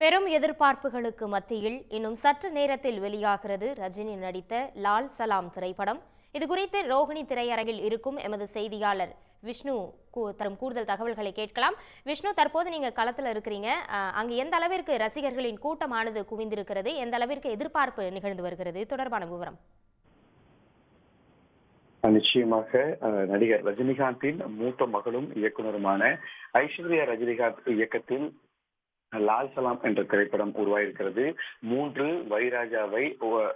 பெரும் எதிர்பார்ப்புகளுக்கு மத்தியில் இன்னும் சற்று நேரத்தில் வெளியாகிறது ரஜினி நடித்த லால் சலாம் திரைப்படம். இது குறித்து ரோஹிணி திரையரங்கில் இருக்கும் எமது செய்தியாளர் விஷ்ணு தரும் கூடுதல் தகவல்களை கேட்கலாம். விஷ்ணு தற்போது நீங்க களத்துல இருக்கிறீங்க. அஹ், அங்கு எந்த அளவிற்கு ரசிகர்களின் கூட்டமானது குவிந்திருக்கிறது? எந்த அளவிற்கு எதிர்பார்ப்பு நிகழ்ந்து வருகிறது? தொடர்பான விவரம். நிச்சயமாக நடிகர் ரஜினிகாந்தின் மூத்த மகளும் இயக்குனருமான ஐஸ்வர்யா ரஜினிகாந்த் இயக்கத்தில் லால் சலாம் என்ற திரைப்படம் உருவாயிருக்கிறது. மூன்று வைராஜாவை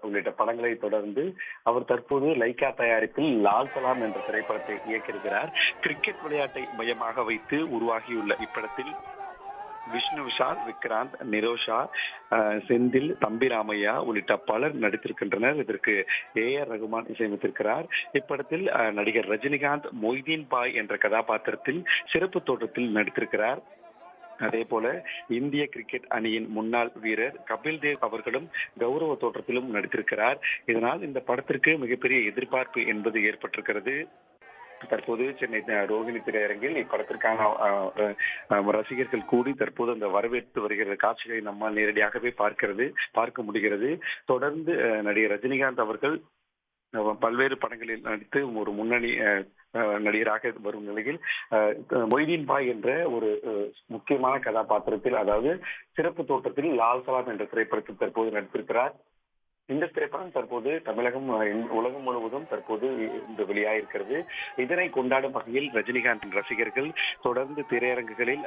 உள்ளிட்ட படங்களை தொடர்ந்து அவர் தற்போது லைகா தயாரிப்பில் லால் சலாம் என்ற திரைப்படத்தை இயக்கியிருக்கிறார். கிரிக்கெட் விளையாட்டை மையமாக வைத்து உருவாகியுள்ள இப்படத்தில் விஷ்ணு விஷால் விக்ராந்த் நிரோஷா செந்தில் தம்பிராமையா உள்ளிட்ட பலர் நடித்திருக்கின்றனர். இதற்கு ஏ. ஆர். ரகுமான் இசையமைத்திருக்கிறார். இப்படத்தில் நடிகர் ரஜினிகாந்த் மொய்தீன் பாய் என்ற கதாபாத்திரத்தில் சிறப்பு தோற்றத்தில் நடித்திருக்கிறார். அதே போல இந்திய கிரிக்கெட் அணியின் முன்னாள் வீரர் கபில் தேவ் அவர்களும் கௌரவ தோற்றத்திலும் நடித்திருக்கிறார். இதனால் இந்த படத்திற்கு மிகப்பெரிய எதிர்பார்ப்பு என்பது ஏற்பட்டிருக்கிறது. தற்போது சென்னை ரோஹிணி திரையரங்கில் இப்படத்திற்கான ரசிகர்கள் கூடி தற்போது அந்த வரவேற்று வருகிற காட்சிகளை நம்மால் நேரடியாகவே பார்க்கிறது பார்க்க முடிகிறது. தொடர்ந்து நடிகர் ரஜினிகாந்த் அவர்கள் பல்வேறு படங்களில் நடித்து ஒரு முன்னணி நடிகராக வரும் நிலையில் மொய்தீன் பாய் என்ற ஒரு முக்கியமான கதாபாத்திரத்தில் அதாவது சிறப்பு தோட்டத்தில் லால் சலாம் என்ற திரைப்படத்தில் தற்போது நடித்திருக்கிறார். இந்த திரைப்படம் தற்போது தமிழகம் உலகம் முழுவதும் தற்போது இந்த வெளியாயிருக்கிறது. இதனை கொண்டாடும் வகையில் ரஜினிகாந்தின் ரசிகர்கள் தொடர்ந்து திரையரங்குகளில்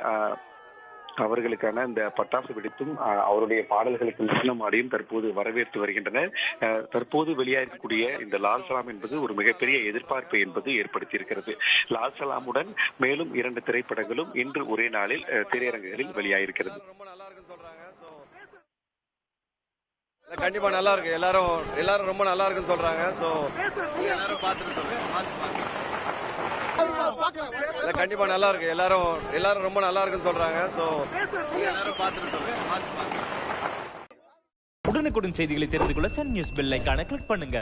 அவர்களுக்கான இந்த பட்டாசு வெடித்தும் அவருடைய பாடல்களுக்கு நடனமாடியும் தற்போது வரவேற்று வருகின்றனர் அஹ், தற்போது வெளியாகக்கூடிய இந்த லால் சலாம் என்பது ஒரு மிகப்பெரிய எதிர்பார்ப்பு என்பது ஏற்படுத்தியிருக்கிறது. லால் சலாமுடன் மேலும் இரண்டு திரைப்படங்களும் இன்று ஒரே நாளில் அஹ், திரையரங்குகளில் வெளியாகிருக்கிறது ரொம்ப நல்லா இருக்குன்னு சொல்றாங்க கண்டிப்பா நல்லா இருக்கு எல்லாரும் எல்லாரும் ரொம்ப நல்லா இருக்குன்னு சொல்றாங்க ஸோ எல்லாரும் பார்த்துட்டு பார்த்து. இல்ல கண்டிப்பா நல்லா இருக்கு. எல்லாரும் எல்லாரும் ரொம்ப நல்லா இருக்குன்னு சொல்றாங்க. ஸோ எல்லாரும் பார்த்துட்டு. உடனுக்குடன் செய்திகளை தெரிந்து கொள்ள சன் நியூஸ் பெல் ஐகானை கிளிக் பண்ணுங்க.